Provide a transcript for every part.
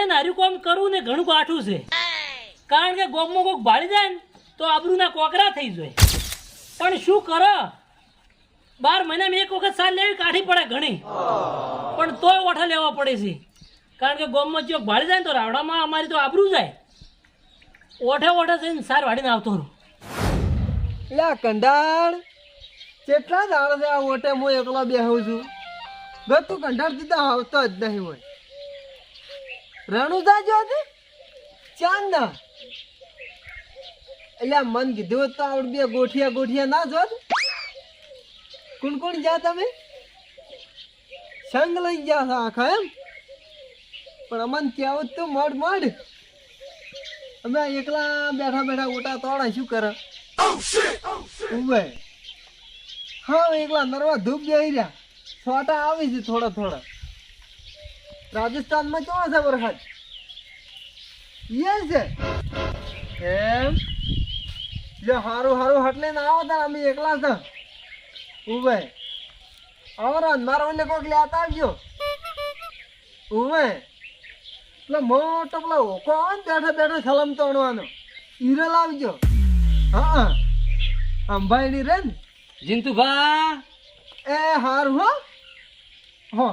થઈને હાર્યું કામ કરવું ને ઘણું કાઠું છે. કારણ કે ગોમમાં કોઈક ભાળી જાય ને, તો આબરૂના કોકરા થઈ જાય. પણ શું કરો? બાર મહિનામાં એક વખત સાર લેવી કાઢી પડે ઘણી. પણ તોય ઓઠા લેવા પડે છે. કારણ કે ગોમમાં જો ભાળી જાય ને તો રાવડામાં અમારી તો આબરું જાય. ઓઠે ઓઠે થઈને સાર વાળીને આવતો રહું. એટલે કંડાળ કેટલા દાડા આ ઓટે હું એકલો બેહું છું. ગતું કંડાળ સીધા આવતો જ નહીં હોય. રણુદા જો હતી ચાંદ. એટલે મન કીધું તો આપણે બે ગોઠિયા ગોઠિયા ના જોત કોણ કોણ જા તમે? સંગ લઈ ગયા છો આખા એમ? પણ અમન કહેવું તો મડ મડ. અમે એકલા બેઠા બેઠા ઓટા તોડા શું કરે? ઉભે. હા એકલા નરવા ધૂપ જઈ રહ્યા. છોટા આવી છે થોડા થોડા. રાજસ્થાનમાં કેવા છે વરસાદ? યે છે એમ? જો હારું હારું હટલે ના આવો તાર અમે એકલા છે ઉભે આવરા મારો ઓલે કોક લેતા આવજો. ઉભે એટલે મોટો પેલો ઓકો આવે ને બેઠા બેઠા સલમ તોડવાનો. હીરો લાવજો હા અંબાઈની રે ને? જીંતુભા. એ હારું હો. હો.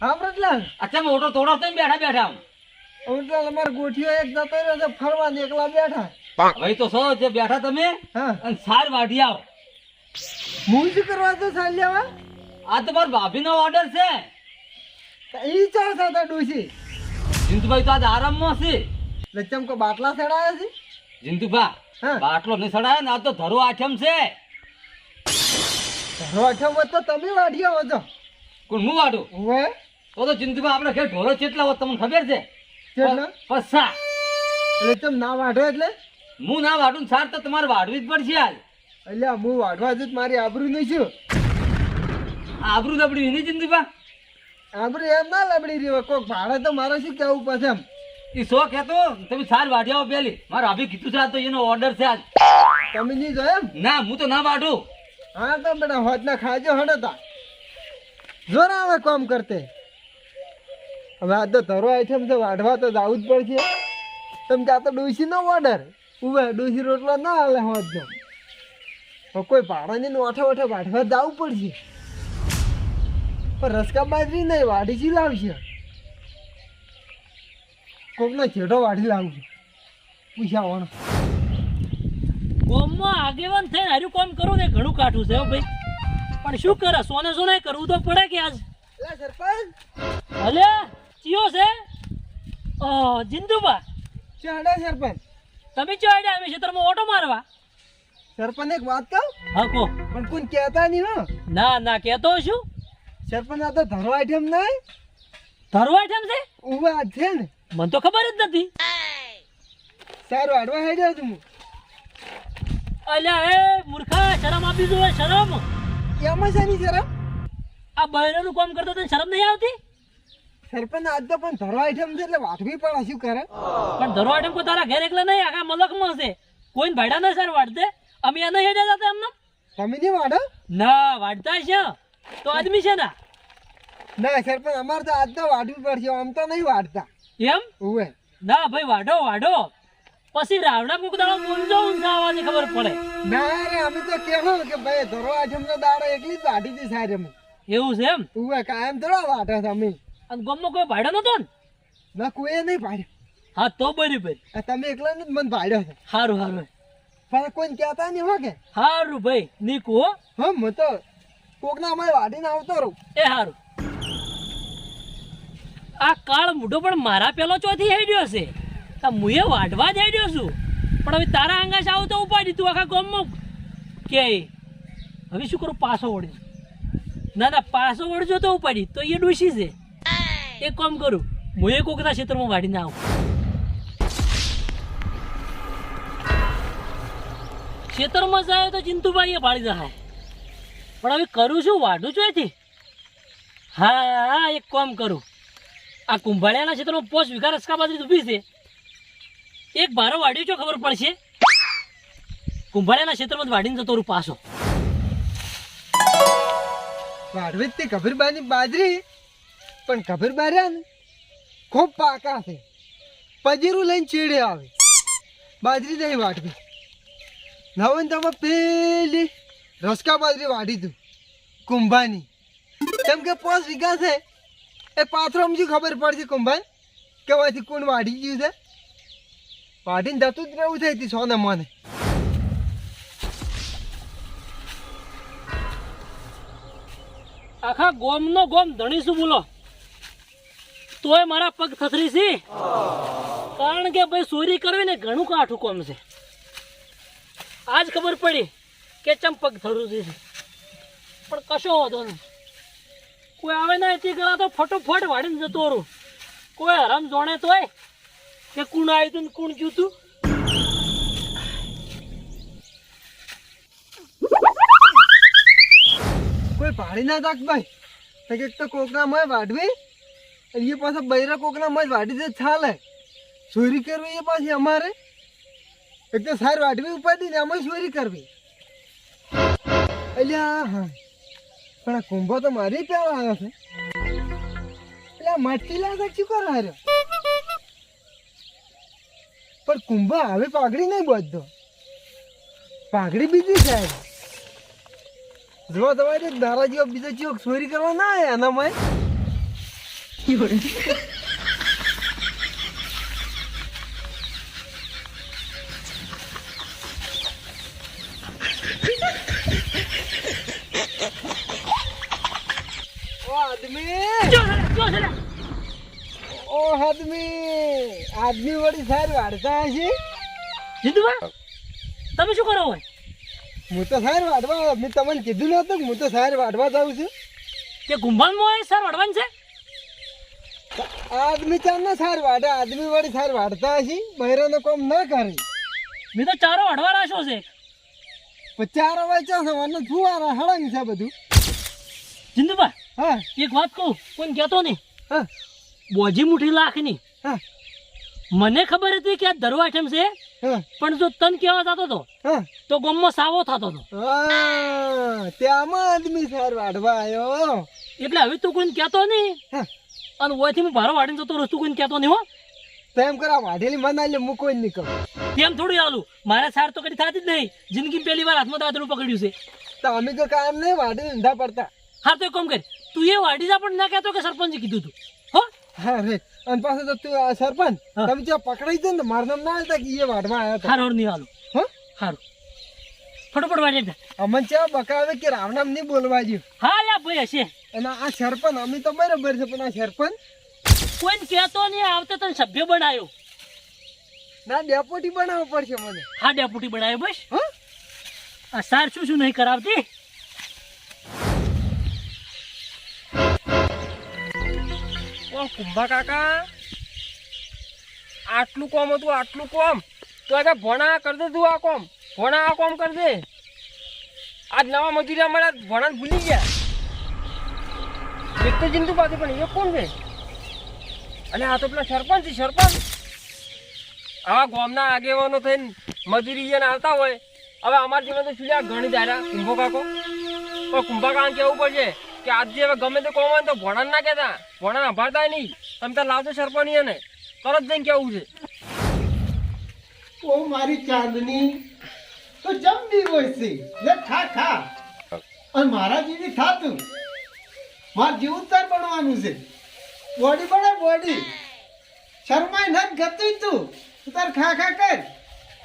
હા પ્રજલાલ અચ્છા મોટો થોડો તમે બેઠા બેઠા અમાર ગોઠીઓ એક જતો રહ્યો છે ફરવા એકલા બેઠા. હવે તો સો જે બેઠા તમે હા. અને સાર વાઢી આવો. હું શું કરવા તો ચાલ્યા આ તો મારા ભાભીનો ઓર્ડર છે. ઈ ચાર ડોસી જીંતુભાઈ તો આજ આરામમાં છે. બાટલા સડાયા છે? જીંતુભા હા. બાટલો નહીં સડાયો ને આ તો ધરો આઠમ છે. ધરો આઠમ તો તમે વાઢ્યા હો તો કોણ હું વાઢું? હવે. તો તો જીંતુભા આપણે ઘેર ઢોરો ચેટલા હોત તમને ખબર છે? પસ્સા. એટલે તમે ના વાઢો એટલે? હું ના વાઢું સાર તો તમારે વાઢવી જ પડશે હાલ. એટલે હું વાઢવા જ મારી આબરૂ નહીં છું. આબરૂ લબડી નહીં જીંતુભા આબરૂ એમ ના લબડી રહ્યો કોક ભાડે તો મારે શું કેવું પછી એમ? એ શોખ હતો તમે સાર વાઢી આવો પેલી. મારા ભાભી કીધું છે તો એનો ઓર્ડર છે આજ તમે નહીં જો એમ? ના હું તો ના વાઢું. હા તો બેટા ના ખાજો હડતા જોર આવે કામ કરતે. હવે આ તો ધરો આઈટમ છે વાઢવા તો જવું જ પડશે. તમે આ તો ડોસી નો ઓર્ડર ઉભે ડોસી રોટલો ના હાલે હવે કોઈ ભાડાની ઓઠે ઓઠે વાઢવા જવું પડશે. પણ રસકા બાજરી નહીં વાઢી જી લાવશે? કોકનો છેડો વાઢી લાવશે. પૂછ્યા વણ કોમમાં આગેવાન થઈને હાર્યું કોમ કરું ને ઘણું કાઠું છે ભાઈ. પણ શું કરે સોને સોને કરવું તો પડે કે આજ? સરપંચ. હલે? ચિયો છે? ઓ જિંદુબા. ચાડે સરપંચ. તમે ચો આડ્યા અમે ખેતરમાં ઓટો મારવા. સરપંચ એક વાત કહું? હા કો પણ કોણ કહેતા નહીં હો. ના ના કહેતો શું સરપંચ આ તો ધરો આઈટમ નહીં. ધરવા આઈટમ છે? ઉવા છે ને. મને તો ખબર જ નથી. સારું આડવા હેડ્યો છું હું. અલ્યા એ મૂર્ખા શરમ આપી દો શરમ. એમાં છે નહીં શરમ? આ બહેરાનું કામ કરતો તને શરમ નહીં આવતી? સરપંચ આજ તો પણ ધરો આઈટમ છે એટલે વાટવી પડે શું કરે? પણ ધરવા ઠેમ કોઈ તારા ઘેર એકલા નહીં આખા મલકમાં છે. કોઈ ભાડા નહીં સર વાટતે અમે એને હેડ્યા જતા એમને? તમે નહીં વાડો ના વાળતા છે. તો આદમી છે ના? ના સરપંચ અમારે તો આજ તો વાટવી પડશે આમ તો નહીં વાટતા એમ? ઉવે. ના ભાઈ વાઢો વાડો પછી રાવણા કોક દાડો બોલજો ઊંધા ખબર પડે. ના રે અમે તો કહેવું કે ભાઈ ધરો આઈટમ તો દાડો એકલી જ વાટી હતી સાહેબ એવું છે એમ? ઉવે કાયમ થોડા વાટે છે અમે. અને ગમમાં કોઈ ભાડો નતો ને? ના કોઈ નહીં ભાડ્યો હા તો બરાબર આ તમે એકલા ને મને ભાડ્યો છે. સારું સારું પણ કોઈને કહેતા નહીં હો કે? સારું ભાઈ નીકુ હો. હા હું તો કોકના અમારે વાટીને આવતો રહું. એ સારું આ કાળ મૂઢો પણ મારા પેલો ચોથી હેડ્યો છે. આ મુએ વાઢવા જ હેડ્યો છું. પણ હવે તારા આંગાશ આવું તો ઉપાડી તું આખા ગામમાં. કે હવે શું કરું પાછો વળે ના ના પાછો વળજો તો ઉપાડી. તો એ ડૂસી છે. એક કામ કરું મુએ કોકના ક્ષેત્રમાં વાઢીને આવું. ખેતરમાં જાય તો ચિંતુભાઈ એ ભાળી જાય પણ હવે કરું છું વાઢું છું એથી હા હા એક કામ કરું. આ કુંભાળિયાના ક્ષેત્રમાં પોચ વીઘા રસકા બાજરી ઊભી છે. એક ભારો વાઢ્યો છો ખબર પડશે? કુંભાળિયાના ક્ષેત્રમાં વાઢીને જતો પાછો. વાઢવી જ તે ગભીરબાની બાજરી. પણ ખબર બાર્યા ને? ખૂબ પાકા છે. પજીરું લઈને ચેડે આવે. બાજરી નહીં વાટવી. નવન તમે પેલી રસકા બાજરી વાટી તું કુંભાની. કેમ કે પાંચ વીઘા છે. એ પાથરો સમજી ખબર પડશે કુંભાઈ કે વાથી કોણ વાટી ગયું છે. વાટીને જતું જ રહેવું થઈ હતી સોને મને. આખા ગોમનો ગોમ ધણી શું બોલો? તોય મારા પગ થથરી છે. કારણ કે ભાઈ ચોરી કરવી ને ઘણું કાઠું કોમ છે. આજ ખબર પડી કે ચમ પગ થરું છે. પણ કશો વાંધો નહીં. કોઈ આવે ના એથી ગળા તો ફટોફટ વાળીને જતો રહું. કોઈ હરામ જોણે તોય કે કુણ આવ્યું તું કુણ જ્યું તું? કોઈ ભાડી ના દાખ ભાઈ. તો કોકના મય વાઢવી. એ પાછા બૈરા કોકના મજ વાટી દે ચાલે. ચોરી કરવી એ પાછી અમારે. એક તો સાર વાટવી ઉપાડી ને અમે ચોરી કરવી. અલ્યા હા. પણ આ કુંભો તો મારી પેલા આવ્યો છે. એટલે આ મટકી લાગે શું કરો હાર્યો પણ કુંભો હવે પાઘડી નહીં બધો પાઘડી બીજી સાહેબ જો તમારે દારા બીજો ચીઓ ચોરી કરવા ના આવે એના છે લે. ઓ આદમી આદમી વળી સાર વાળતા હશે? જીતુભા તમે શું કરો હોય? હું તો સાર વાળવા મેં તમને કીધું નહોતું કે હું તો સાર વાળવા જાઉં છું. કે ગુંભાનમાં હોય સર વડવાનું છે? આદમી ચાંદના સાર વાડે આદમી વાળી સાર વાડતા હશે બહેરાનો કામ ના કરે. મેં તો ચારો વાડવા રાખ્યો છે. પણ ચાર વાંચ્યા છે મને ફુવારા હળંગ છે બધું. જિંદુભાઈ હા. એક વાત કહું કોઈ કહેતો નહીં. હા. બોજી મુઠ્ઠી લાખની. હા. મને ખબર હતી કે આ દરવા આઈટમ છે હા. પણ જો તન કહેવા થતો તો હા. તો ગમમાં સાવો થતો હતો ત્યાંમાં આદમી સાર વાળવા આવ્યો એટલે હવે તું કોઈને કહેતો નહીં? હા. અને ઓયથી હું ભારો વાડીને જતો રસ્તો કોઈને કહેતો નહીં હો. તો એમ કરા વાઢેલી મના એટલે હું કોઈ નહીં કહું તેમ થોડું આલું મારા સાર તો કદી થતી જ નહીં. જિંદગી પહેલી વાર હાથમાં દાદરું પકડ્યું છે. તો અમે તો કામ નહીં વાઢી ઊંધા પડતા. હા તો એક કામ કર. તું એ વાડી જા પણ ના કહેતો કે સરપંચે કીધું તું. હો? હા રે. અને પાછો તો તું સરપંચ. તમે જો પકડાઈ દે ને મારું નામ ના આવતા કે એ વાઢવા આવ્યા હતા? હારો નહીં આલું હા? હારું. ફટોફટ વાડી જા. અમને ત્યાં બકાવે કે રામ નામ નહીં બોલવા જ્યું હા લા ભાઈ હશે. અને આ સરપંચ અમે તો બરાબર છે પણ આ સરપંચ? કોઈને કહેતો નહીં આવતો તને સભ્ય બનાવ્યો ના ડેપોટી બનાવવો પડશે મને. હા ડેપુટી બનાવ્યો બસ? હા? આ સાર શું શું નહીં કરાવતી? ઓ કુંભા કાકા. આટલું કોમ હતું આટલું કોમ. તો આગળ ભણા કરી દે તું આ કોમ. ભણા આ કોમ કરી દે. આજ નવા મજૂરી અમારા ભણા ભૂલી ગયા. એક તો જિંદુ પાછી પણ એ કોણ છે? અને આ તો પેલા સરપંચ સરપંચ. આવા ગામના આગેવાનો થઈને મજૂરી જેને આવતા હોય. હવે અમારા જીવન તો શું ઘણી દારા કુંભો કાકો. પણ કુંભા કાકા કેવું પડશે કે આજે હવે ગમે તે કોમ તો ભણા ના કહેતા. ભણા સંભાળતા નહીં. તમે ત્યાં લાવશો સરપંચ એને તરત જઈને કેવું છે? ઓ મારી ચાંદની, તો જમવી હોય છે ખા ખા. અને મારા જેવી થાતું. માર જીવતર તાર બનવાનું છે. બોડી બને બોડી. શરમાય નથી ગતું તું. તું તાર ખા ખા કર.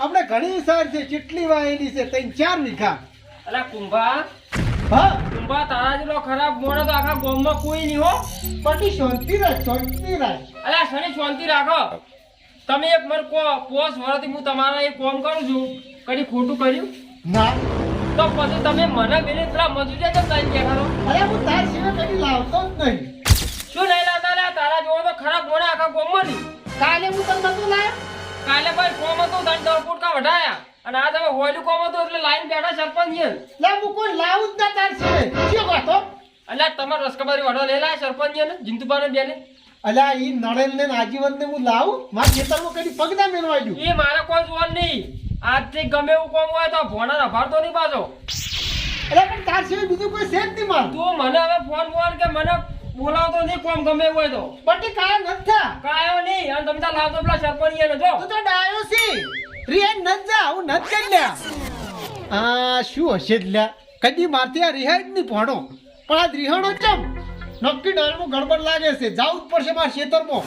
આપણે ઘણી સર છે ચીટલી વાયેલી છે ત્રણ ચાર વીઘા. અલા કુંભા હા? કુંભા તારા જેટલો ખરાબ મોડો તો આખા ગામમાં કોઈ નહીં હો. પણ શાંતિ રાખ શાંતિ રાખ. અલા શની શાંતિ રાખો? તમે એક મર કહો પોસ વર્ષથી હું તમારા એક કોમ કરું છું. કદી ખોટું કર્યું? ના. તો પછી તમે મને બેને પેલા મજૂરી તો કઈ કહેવાનો અરે હું તાર સિવાય કદી લાવતો જ નહીં. શું લઈ લાવતા? લા તારા જોવો તો ખરાબ મોણા આખા ગામમાં કાલે હું તને નતું લાયો કાલે ભાઈ કોમ હતો તને દસ ફૂટકા વઢાયા અને આ તમે હોયલું કોમ હતું એટલે લાઈન બેઠા સરપંચ લે હું કોઈ લાવું જ ના તાર સિવાય. શું કહો અલ્યા તમારે રસકબારી વઢો લેલા લાયા સરપંચ ને જિંતુબાને બેને અલ્યા ઈ નડેલ ને આજીવન ને હું લાવું? મારા ખેતરમાં કદી પગદા મેળવાડ્યું મેળવા એ મારા કોઈ જોવાનું નહીં. આજથી ગમે એવું કોમ હોય તો ભોણા રભાડતો નહીં પાછો એટલે પણ તાર સિવાય બીજું કોઈ છે જ નહીં મારું તું મને હવે ફોન ફોન કે મને બોલાવતો નહીં કોમ ગમે હોય તો. બટી કાયા નથી થા. કાયો નહીં અને તમે તાર લાવતો પેલા સરપંચ ને જો તું તો ડાયો છી રિહાઈ ન જા હું નથી કરી લ્યા આ શું હશે જ લ્યા કદી મારતી આ રિહાઈ જ નહીં ભણો. પણ આ રિહાણો ચમ? નક્કી ડાળમાં ગડબડ લાગે છે. જાવું જ પડશે મારા ખેતરમાં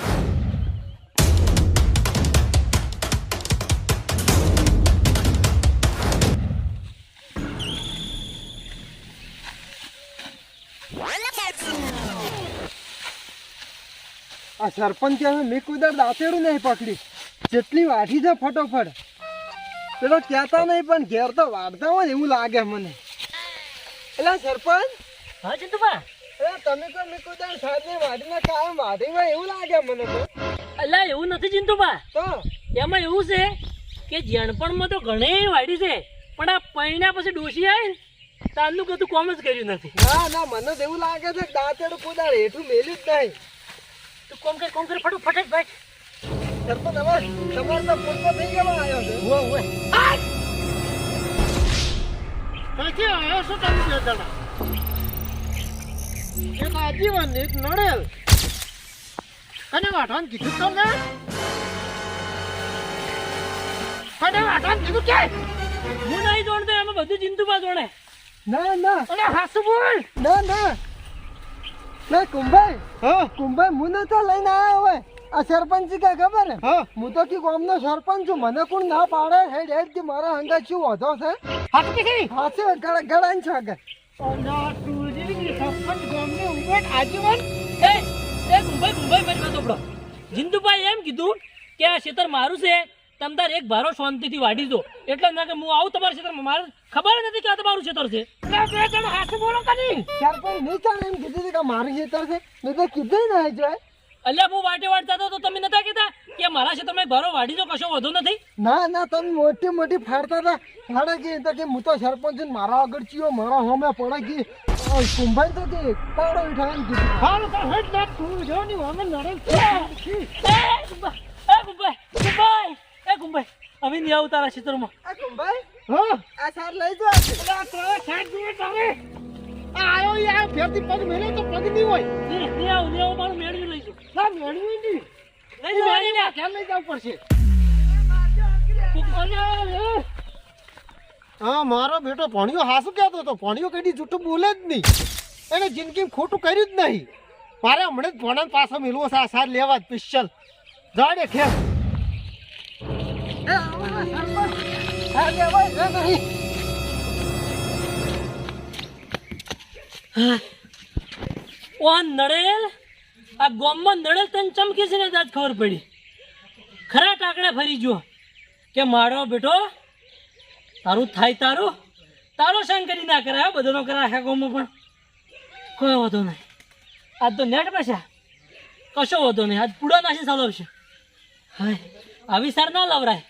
આ સરપંચ હવે મેં કુદર દાંતેડું નહીં પકડી. જેટલી વાઢી છે ફટોફટ. પેલો કહેતા નહીં પણ ઘેર તો વાઢતા હોય એવું લાગે મને. એટલે સરપંચ? હા ચિંતુભા એટલે તમે તો મેં કોઈ દાડ સાહેબને વાઢીને કાયમ વાઢી એવું લાગે મને તો. એવું નથી ચિંતુભા તો? એમાં એવું છે કે જણપણમાં તો ઘણી વાડી છે પણ આ પૈણા પછી ડોસી આવી તારનું કદું કોમ જ કર્યું નથી. ના ના મને તો એવું લાગે છે દાંતેડું કોઈ એટલું હેઠું મેલ્યું જ નહીં. તું કોમ કર કોમ કર ફટોફટ જ ભાઈ. સરપંચ હવે તમારે તો પોતો થઈ ગયેલો આવ્યો છે. હોય હોય! ક્યાંથી આવ્યો છો તમે બે જણા? એક આજીવન એક નડેલ. કને વાઢવાનું કીધું તમને? કને વાઢવાનું કીધું કે? હું નહીં જોણતો એમાં બધું ચિંતુભા જોડે. ના ના. અરે હાસુ બોલ. ના ના. ના કુંભાઈ. હા? કુંભાઈ હું નતા લઈને આવ્યો હવે. આ સરપંચ કે ખબર હે? હા તો કી ગામનો સરપંચ છું. મને કોણ ના પાડે? હેડ હેડ કે મારા હંગા શું વધો છે? હાથ કે હાથે ગળા ગળાન છે આજીવન? એ એ સાંભળો. જિંદુભાઈ એમ કીધું કે આ ક્ષેત્ર મારું છે. તમ તાર એક ભારો શાંતિથી વાઢી દો એટલે ના કે હું આવું તમારા ક્ષેત્રમાં મારે ખબર નથી કે આ તમારું ક્ષેત્ર છે એટલે બે હાથે બોલો કરી સરપંચ નહીં ચાલે એમ કીધું છે કે મારું ક્ષેત્ર છે મેં તો કીધું ના જોય અલ્યા હું વાટે વાટતા તો તમે નતા કીધા કે મારા છે તમે ભારો વાઢી દો કશો વધુ નથી ના ના તમે મોટી મોટી ફાડતા હતા ફાડે કે તો કે હું તો સરપંચ ને મારા આગળ ચિયો મારા હોમે પડે કે કુંભાઈ તો કે પાડો ઉઠાવીને કીધું હાલ તો હટ ના તું જો ની હોમે નડે એ ગુંભાઈ ગુંભાઈ એ કુંભાઈ હવે નહીં આવું તારા ખેતરમાં આ કુંભાઈ હા. આ સાર લઈ જાઓ આયો યાર ફેરથી પગ મેલે તો પગ નહીં હોય. નહીં નહીં આવું નહીં આવું મારું મેળવી લઈશું. ના મેળવી નહીં લઈ જવાની આ ખ્યાલ લઈ જવું પડશે. હા મારો બેટો ભણ્યો હાસુ કહેતો હતો. ભણ્યો કઈ જૂઠું બોલે જ નહીં. એને જિંદગી ખોટું કર્યું જ નહીં. મારે હમણાં જ ભણાને પાછો મેળવો છે આ સાર લેવા જ પિસ્ટલ જાડે ખેર ઓ નડેલ આ ગોમમાં નડેલ તને ચમકી છે ને દાદ ખબર પડી? ખરા ટાંકડા ફરી જુઓ કે મારો બેટો, તારું થાય તારું, તારો સંગ કરી ના કરાય બધાનો કરાય આખા ગોમમાં પણ. કોઈ વાંધો નહીં. આજ તો નેટ પૈસા કશો વાંધો નહીં. આજ પૂડા નાસી ચાલવશે. હા આવી સાર ના લવરાય.